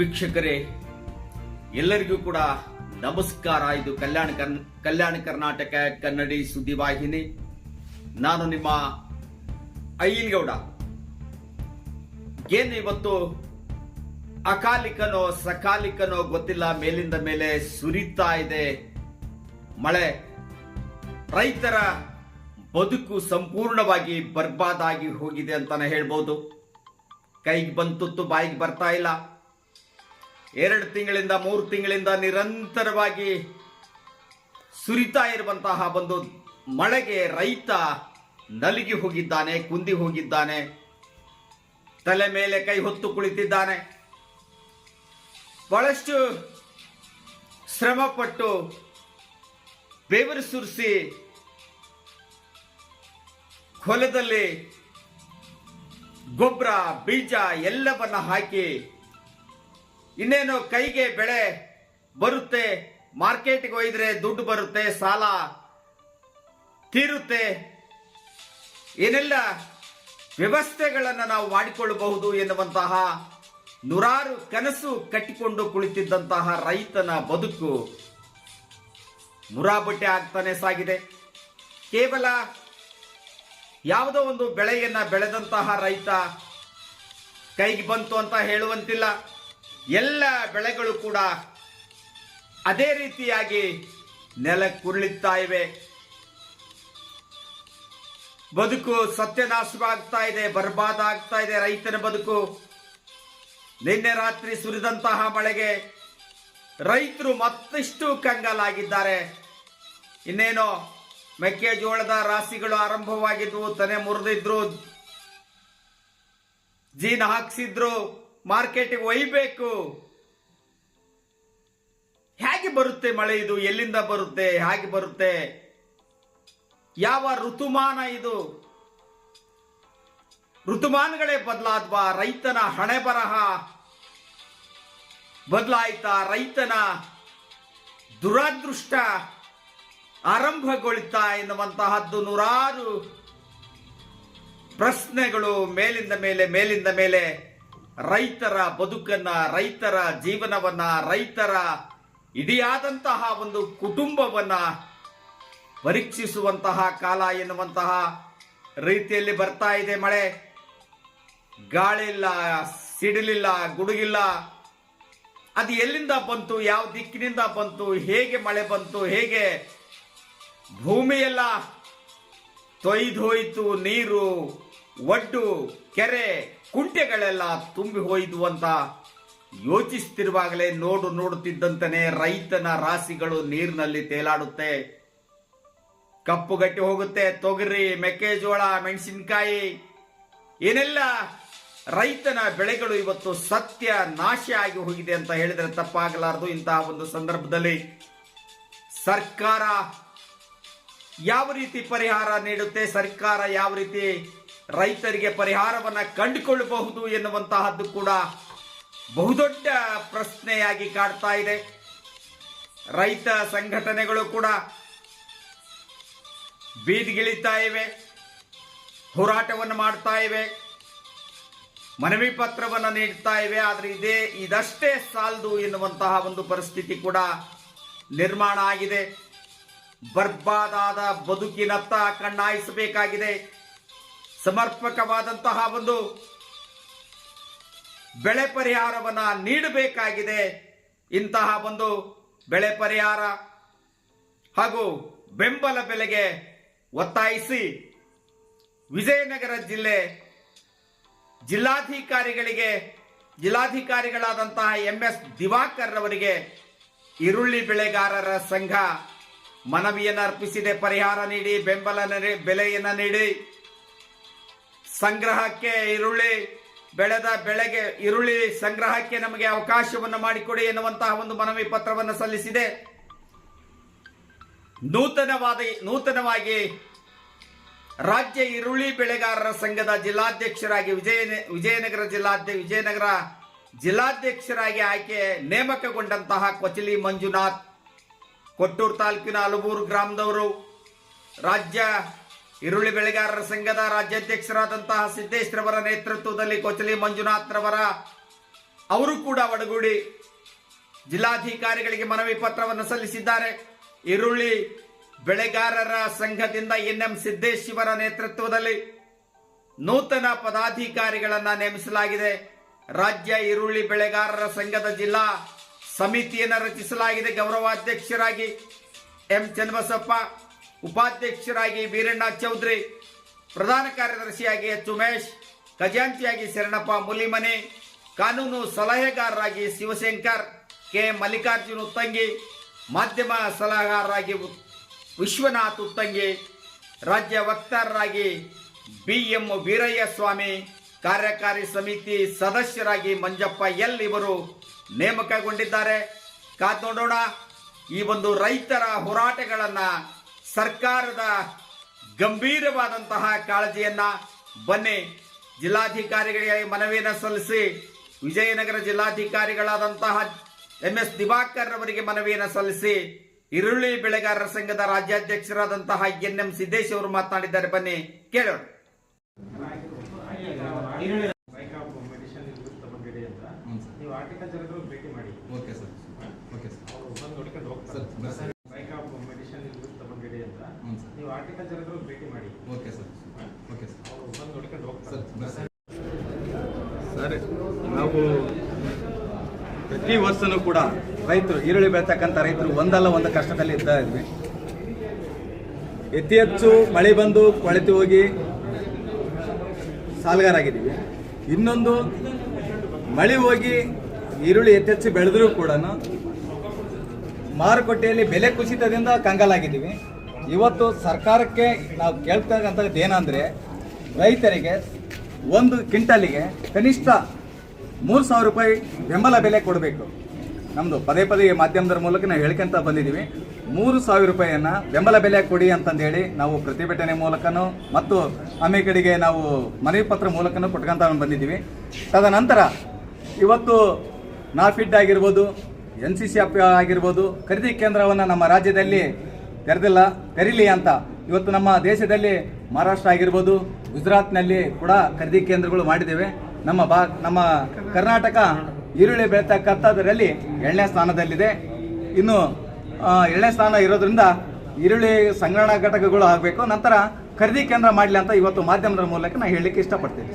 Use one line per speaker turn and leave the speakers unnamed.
ವೀಕ್ಷಕರೇ, ಎಲ್ಲರಿಗೂ ಕೂಡ ನಮಸ್ಕಾರ. ಇದು ಕಲ್ಯಾಣ ಕರ್ ಕಲ್ಯಾಣ ಕರ್ನಾಟಕ ಕನ್ನಡಿ ಸುದ್ದಿವಾಹಿನಿ ನಾನು ನಿಮ್ಮ ಅಯ್ಯನಗೌಡ ಏನು ಇವತ್ತು? ಅಕಾಲಿಕನೋ, ಸಕಾಲಿಕನೋ ಗೊತ್ತಿಲ್ಲ. ಮೇಲಿಂದ ಮೇಲೆ ಸುರಿತಾ ಇದೆ ಮಳೆ. ರೈತರ ಬದುಕು ಸಂಪೂರ್ಣವಾಗಿ ಬರ್ಬಾದಾಗಿ ಹೋಗಿದೆ ಅಂತಾನೆ ಹೇಳ್ಬೋದು. ಕೈಗೆ ಬಂತುತ್ತು ಬಾಯಿಗೆ ಬರ್ತಾ ಇಲ್ಲ. ಎರಡು ತಿಂಗಳಿಂದ, ಮೂರು ತಿಂಗಳಿಂದ ನಿರಂತರವಾಗಿ ಸುರಿತಾ ಇರುವಂತಹ ಒಂದು ಮಳೆಗೆ ರೈತ ನಲಗಿ ಹೋಗಿದ್ದಾನೆ, ಕುಂದಿ ಹೋಗಿದ್ದಾನೆ, ತಲೆ ಮೇಲೆ ಕೈ ಹೊತ್ತು ಕುಳಿತಿದ್ದಾನೆ. ಬಹಳಷ್ಟು ಶ್ರಮಪಟ್ಟು ಬೇವರು ಸುರಿಸಿ ಹೊಲದಲ್ಲಿ ಗೊಬ್ಬರ, ಬೀಜ ಎಲ್ಲವನ್ನ ಹಾಕಿ ಇನ್ನೇನು ಕೈಗೆ ಬೆಳೆ ಬರುತ್ತೆ, ಮಾರ್ಕೆಟ್ಗೆ ಒಯ್ದ್ರೆ ದುಡ್ಡು ಬರುತ್ತೆ, ಸಾಲ ತೀರುತ್ತೆ, ಏನೆಲ್ಲ ವ್ಯವಸ್ಥೆಗಳನ್ನು ನಾವು ಮಾಡಿಕೊಳ್ಳಬಹುದು ಎನ್ನುವಂತಹ ನೂರಾರು ಕನಸು ಕಟ್ಟಿಕೊಂಡು ಕುಳಿತಿದ್ದಂತಹ ರೈತನ ಬದುಕು ಮುರಾಬಟ್ಟೆ ಆಗ್ತಾನೆ ಸಾಗಿದೆ. ಕೇವಲ ಯಾವುದೋ ಒಂದು ಬೆಳೆಯನ್ನ ಬೆಳೆದಂತಹ ರೈತ ಕೈಗೆ ಬಂತು ಅಂತ ಹೇಳುವಂತಿಲ್ಲ. ಎಲ್ಲ ಬೆಳೆಗಳು ಕೂಡ ಅದೇ ರೀತಿಯಾಗಿ ನೆಲಕ್ಕುರುಳಿತ್ತಾ ಇವೆ. ಬದುಕು ಸತ್ಯನಾಶವಾಗ್ತಾ ಇದೆ ಬರ್ಬಾದ ಆಗ್ತಾ ಇದೆ ರೈತನ ಬದುಕು. ನಿನ್ನೆ ರಾತ್ರಿ ಸುರಿದಂತಹ ಮಳೆಗೆ ರೈತರು ಮತ್ತಷ್ಟು ಕಂಗಾಲಾಗಿದ್ದಾರೆ. ಇನ್ನೇನೋ ಮೆಕ್ಕೆಜೋಳದ ರಾಶಿಗಳು ಆರಂಭವಾಗಿದ್ವು ತನೆ ಮುರಿದಿದ್ರು ಜೀನ್ ಹಾಕ್ಸಿದ್ರು. ಮಾರ್ಕೆಟ್ಗೆ ಒಯ್ಬೇಕು. ಹೇಗೆ ಬರುತ್ತೆ ಮಳೆ ಇದು? ಎಲ್ಲಿಂದ ಬರುತ್ತೆ? ಹೇಗೆ ಬರುತ್ತೆ? ಯಾವ ಋತುಮಾನ ಇದು? ಋತುಮಾನಗಳೇ ಬದಲಾದ್ವಾ? ರೈತನ ಹಣೆ ಬರಹ ಬದಲಾಯ್ತಾ? ರೈತನ ದುರಾದೃಷ್ಟ ಆರಂಭಗೊಳಿತಾ ಎನ್ನುವಂತಹದ್ದು ನೂರಾರು ಪ್ರಶ್ನೆಗಳು ಮೇಲಿಂದ ಮೇಲೆ ಮೇಲಿಂದ ಮೇಲೆ ರೈತರ ಬದುಕನ್ನ, ರೈತರ ಜೀವನವನ್ನ, ರೈತರ ಇಡಿಯಾದಂತಹ ಒಂದು ಕುಟುಂಬವನ್ನ ಪರೀಕ್ಷಿಸುವಂತಹ ಕಾಲ ಎನ್ನುವಂತಹ ರೀತಿಯಲ್ಲಿ ಬರ್ತಾ ಇದೆ ಮಳೆ. ಗಾಳಿಲ್ಲ, ಸಿಡಿಲಿಲ್ಲ, ಗುಡುಗಿಲ್ಲ. ಅದು ಎಲ್ಲಿಂದ ಬಂತು, ಯಾವ ದಿಕ್ಕಿನಿಂದ ಬಂತು, ಹೇಗೆ ಮಳೆ ಬಂತು, ಹೇಗೆ ಭೂಮಿಯೆಲ್ಲ ತೊಯ್ದೋಯ್ತು ನೀರು ಒಡ್ಡು ಕೆರೆ ಕುಂಟೆಗಳೆಲ್ಲ ತುಂಬಿ ಹೋಯಿತು ಅಂತ ಯೋಚಿಸ್ತಿರುವಾಗಲೇ ನೋಡು ನೋಡುತ್ತಿದ್ದಂತನೇ ರೈತನ ರಾಶಿಗಳು ನೀರಿನಲ್ಲಿ ತೇಲಾಡುತ್ತೆ. ಕಪ್ಪುಗಟ್ಟಿ ಹೋಗುತ್ತೆ, ತೊಗರಿ, ಮೆಕ್ಕೆಜೋಳ, ಮೆಣಸಿನಕಾಯಿ. ಏನೆಲ್ಲ ರೈತನ ಬೆಳೆಗಳು ಇವತ್ತು ಸತ್ಯ ನಾಶ ಆಗಿ ಹೋಗಿದೆ ಅಂತ ಹೇಳಿದರೆ ತಪ್ಪಾಗಲಾರದು ಇಂತಹ ಒಂದು ಸಂದರ್ಭದಲ್ಲಿ. ಸರ್ಕಾರ ಯಾವ ರೀತಿ ಪರಿಹಾರ ನೀಡುತ್ತೆ, ಸರ್ಕಾರ ಯಾವ ರೀತಿ ರೈತರಿಗೆ ಪರಿಹಾರವನ್ನ ಕಂಡುಕೊಳ್ಳಬಹುದು ಎನ್ನುವಂತಹದ್ದು ಕೂಡ ಬಹುದೊಡ್ಡ ಪ್ರಶ್ನೆಯಾಗಿ ಕಾಡ್ತಾ ಇದೆ. ರೈತ ಸಂಘಟನೆಗಳು ಕೂಡ ಬೀದಿಗಿಳಿತಾ ಇವೆ, ಹೋರಾಟವನ್ನು ಮಾಡ್ತಾ ಇವೆ, ಮನವಿ ಪತ್ರವನ್ನು ನೀಡ್ತಾ ಇವೆ, ಆದರೆ ಇದೇ, ಇದಷ್ಟೇ ಸಾಲದು ಎನ್ನುವಂತಹ ಒಂದು ಪರಿಸ್ಥಿತಿ ಕೂಡ ನಿರ್ಮಾಣ ಆಗಿದೆ. ಬರ್ಬಾದಾದ ಬದುಕಿನತ್ತ ಕಣ್ಣಾಯಿಸಬೇಕಾಗಿದೆ. ಸಮರ್ಪಕವಾದಂತಹ ಒಂದು ಬೆಳೆ ಪರಿಹಾರವನ್ನು ನೀಡಬೇಕಾಗಿದೆ. ಇಂತಹ ಒಂದು ಬೆಳೆ ಪರಿಹಾರ ಹಾಗೂ ಬೆಂಬಲ ಬೆಲೆಗೆ ಒತ್ತಾಯಿಸಿ ವಿಜಯನಗರ ಜಿಲ್ಲೆ ಜಿಲ್ಲಾಧಿಕಾರಿಗಳಿಗೆ, ಜಿಲ್ಲಾಧಿಕಾರಿಗಳಾದಂತಹ ಎಂ ಎಸ್ ದಿವಾಕರ್ ಅವರಿಗೆ ಈರುಳ್ಳಿ ಬೆಳೆಗಾರರ ಸಂಘ ಮನವಿಯನ್ನು ಅರ್ಪಿಸಿದೆ. ಪರಿಹಾರ ನೀಡಿ, ಬೆಂಬಲ ಬೆಲೆಯನ್ನು ನೀಡಿ. ಸಂಗ್ರಹಕ್ಕೆ ಈರುಳ್ಳಿ, ಬೆಳೆದ ಬೆಳೆಗೆ ಈರುಳ್ಳಿ ಸಂಗ್ರಹಕ್ಕೆ ನಮಗೆ ಅವಕಾಶವನ್ನು ಮಾಡಿಕೊಡಿ ಎನ್ನುವಂತಹ ಒಂದು ಮನವಿ ಪತ್ರವನ್ನು ಸಲ್ಲಿಸಿದೆ. ನೂತನವಾದ, ನೂತನವಾಗಿ ರಾಜ್ಯ ಈರುಳ್ಳಿ ಬೆಳೆಗಾರರ ಸಂಘದ ಜಿಲ್ಲಾಧ್ಯಕ್ಷರಾಗಿ ವಿಜಯ ವಿಜಯನಗರ ಜಿಲ್ಲಾಧ್ಯ ವಿಜಯನಗರ ಜಿಲ್ಲಾಧ್ಯಕ್ಷರಾಗಿ ಆಯ್ಕೆ ನೇಮಕಗೊಂಡಂತಹ ಕೊಚಲಿ ಮಂಜುನಾಥ್, ಕೊಟ್ಟೂರು ತಾಲೂಕಿನ ಅಲಬೂರು ಗ್ರಾಮದವರು, ರಾಜ್ಯ ಈರುಳ್ಳಿ ಬೆಳೆಗಾರರ ಸಂಘದ ರಾಜ್ಯಾಧ್ಯಕ್ಷರಾದಂತಹ ಸಿದ್ದೇಶ್ವರವರ ನೇತೃತ್ವದಲ್ಲಿ ಕೊಚಲಿ ಮಂಜುನಾಥ್ ರವರ, ಅವರು ಕೂಡ ಒಡಗೂಡಿ ಜಿಲ್ಲಾಧಿಕಾರಿಗಳಿಗೆ ಮನವಿ ಪತ್ರವನ್ನು ಸಲ್ಲಿಸಿದ್ದಾರೆ. ಈರುಳ್ಳಿ ಬೆಳೆಗಾರರ ಸಂಘದಿಂದ ಎನ್ಎಂ ಸಿದ್ದೇಶ್ ಇವರ ನೇತೃತ್ವದಲ್ಲಿ ನೂತನ ಪದಾಧಿಕಾರಿಗಳನ್ನು ನೇಮಿಸಲಾಗಿದೆ. ರಾಜ್ಯ ಈರುಳ್ಳಿ ಬೆಳೆಗಾರರ ಸಂಘದ ಜಿಲ್ಲಾ ಸಮಿತಿಯನ್ನು ರಚಿಸಲಾಗಿದೆ ಗೌರವಾಧ್ಯಕ್ಷರಾಗಿ ಎಂ ಚನ್ನಬಸಪ್ಪ. ಉಪಾಧ್ಯಕ್ಷರಾಗಿ ವೀರಣ್ಣ ಚೌಧರಿ, ಪ್ರಧಾನ ಕಾರ್ಯದರ್ಶಿಯಾಗಿ ಎಚ್. ಉಮೇಶ್, ಖಜಾಂಚಿಯಾಗಿ ಶರಣಪ್ಪ ಮುಲಿಮನೆ, ಕಾನೂನು ಸಲಹೆಗಾರರಾಗಿ ಶಿವಶಂಕರ್, ಕೆ. ಮಲ್ಲಿಕಾರ್ಜುನ್ ಉತ್ತಂಗಿ, ಮಾಧ್ಯಮ ಸಲಹೆಗಾರರಾಗಿ ವಿಶ್ವನಾಥ್ ಉತ್ತಂಗಿ, ರಾಜ್ಯ ವಕ್ತಾರರಾಗಿ ಬಿ ಎಂ ವೀರಯ್ಯ ಸ್ವಾಮಿ ಕಾರ್ಯಕಾರಿ ಸಮಿತಿ ಸದಸ್ಯರಾಗಿ ಮಂಜಪ್ಪ ಎಲ್. ಇವರು ನೇಮಕಗೊಂಡಿದ್ದಾರೆ. ಕಾದ್ ನೋಡೋಣ. ಈ ಒಂದು ರೈತರ ಹೋರಾಟಗಳನ್ನ ಸರ್ಕಾರದ ಗಂಭೀರವಾದಂತಹ ಕಾಳಜಿಯನ್ನ ಬನ್ನಿ ಜಿಲ್ಲಾಧಿಕಾರಿಗಳಿಗೆ ಮನವಿಯನ್ನು ಸಲ್ಲಿಸಿ ವಿಜಯನಗರ ಜಿಲ್ಲಾಧಿಕಾರಿಗಳಾದಂತಹ ಎಂ ಎಸ್ ದಿವಾಕರ್ ಅವರಿಗೆ ಮನವಿಯನ್ನು ಸಲ್ಲಿಸಿ ಈರುಳ್ಳಿ ಬೆಳೆಗಾರರ ಸಂಘದ ರಾಜ್ಯಾಧ್ಯಕ್ಷರಾದಂತಹ ಎನ್ ಎಂ ಸಿದ್ದೇಶ್ ಅವರು ಮಾತನಾಡಿದ್ದಾರೆ. ಬನ್ನಿ ಕೇಳೋಣ.
ನೀವು ಭೇಟಿ ಮಾಡಿ.
Okay sir. ಓಕೆ ಸರ್
ಅವರು ಬಂದು ನೋಡ್ಕೊಂಡು ಹೋಗ್ತಾರೆ
ಸರ್, ಬರ್ತೀನಿ.
ಬೈಕ್ ಆಫ್ ಮೆಡಿಷನ್ ನಿವೃತ್ತ ಬಂದಿದೆ ಅಂತ
ಹ್ಞೂ ಸರ್
ನೀವು ಆರ್ಟಿಕಲ್ಚರ್ ಹತ್ರ ಭೇಟಿ ಮಾಡಿ
ಓಕೆ ಸರ್ ಓಕೆ ಸರ್
ಅವರು ಬಂದು ನೋಡ್ಕೊಂಡು ಹೋಗ್ತಾರೆ
ಸರ್ ಬರ್ತೀನಿ.
ಸರ್ ನಾವು ಪ್ರತಿ ವರ್ಷನೂ ಕೂಡ ರೈತರು, ಈರುಳ್ಳಿ ಬೆಳ್ತಕ್ಕಂಥ ರೈತರು ಒಂದಲ್ಲ ಒಂದು ಕಷ್ಟದಲ್ಲಿ ಇದ್ದ ಇದ್ವಿ. ಅತಿ ಹೆಚ್ಚು ಮಳೆ ಬಂದು ಕೊಳೆತು ಹೋಗಿ ಸಾಲಗಾರಾಗಿದ್ದೀವಿ. ಇನ್ನೊಂದು, ಮಳೆ ಹೋಗಿ ಈರುಳ್ಳಿ ಎತ್ತೆಚ್ಚು ಬೆಳೆದರೂ ಕೂಡ ಮಾರುಕಟ್ಟೆಯಲ್ಲಿ ಬೆಲೆ ಕುಸಿತದಿಂದ ಕಂಗಾಲಾಗಿದ್ದೀವಿ. ಇವತ್ತು ಸರ್ಕಾರಕ್ಕೆ ನಾವು ಕೇಳ್ತಕ್ಕಂಥದ್ದು ಏನಂದರೆ, ರೈತರಿಗೆ ಒಂದು ಕ್ವಿಂಟಲಿಗೆ ಕನಿಷ್ಠ ಮೂರು ಸಾವಿರ ರೂಪಾಯಿ ಬೆಂಬಲ ಬೆಲೆ ಕೊಡಬೇಕು. ನಮ್ಮದು ಪದೇ ಪದೇ ಮಾಧ್ಯಮದ ಮೂಲಕ ನಾವು ಹೇಳ್ಕೊಂತ ಬಂದಿದ್ದೀವಿ. ಮೂರು ಸಾವಿರ ರೂಪಾಯಿಯನ್ನು ಬೆಂಬಲ ಬೆಲೆ ಕೊಡಿ ಅಂತಂದೇಳಿ ನಾವು ಪ್ರತಿಭಟನೆ ಮೂಲಕನೂ ಮತ್ತು ಆಮೇಲೆ ಕಡೆಗೆ ನಾವು ಮನವಿ ಪತ್ರ ಮೂಲಕನೂ ಕೊಟ್ಕೊಂತ ಬಂದಿದ್ದೀವಿ. ತದನಂತರ ಇವತ್ತು ನಾಫಿಡ್ ಆಗಿರ್ಬೋದು, ಎನ್ ಸಿ ಸಿ ಅಪ್ ಆಗಿರ್ಬೋದು, ಖರೀದಿ ಕೇಂದ್ರವನ್ನು ನಮ್ಮ ರಾಜ್ಯದಲ್ಲಿ ತೆರೆದಿಲ್ಲ, ತೆರೀಲಿ ಅಂತ ಇವತ್ತು ನಮ್ಮ ದೇಶದಲ್ಲಿ ಮಹಾರಾಷ್ಟ್ರ ಆಗಿರ್ಬೋದು, ಗುಜರಾತ್ನಲ್ಲಿ ಕೂಡ ಖರೀದಿ ಕೇಂದ್ರಗಳು ಮಾಡಿದ್ದೇವೆ. ನಮ್ಮ ಬಾ, ನಮ್ಮ ಕರ್ನಾಟಕ ಈರುಳ್ಳಿ ಬೆಳೀತಕ್ಕಂಥದ್ರಲ್ಲಿ ಎರಡನೇ ಸ್ಥಾನದಲ್ಲಿದೆ. ಇನ್ನು ಎರಡನೇ ಸ್ಥಾನ ಇರೋದ್ರಿಂದ ಈರುಳ್ಳಿ ಸಂಗ್ರಹಣಾ ಘಟಕಗಳು ಆಗಬೇಕು. ನಂತರ ಖರೀದಿ ಕೇಂದ್ರ ಮಾಡಲಿ ಅಂತ ಇವತ್ತು ಮಾಧ್ಯಮದ ಮೂಲಕ ನಾನು ಹೇಳಲಿಕ್ಕೆ ಇಷ್ಟಪಡ್ತೀನಿ.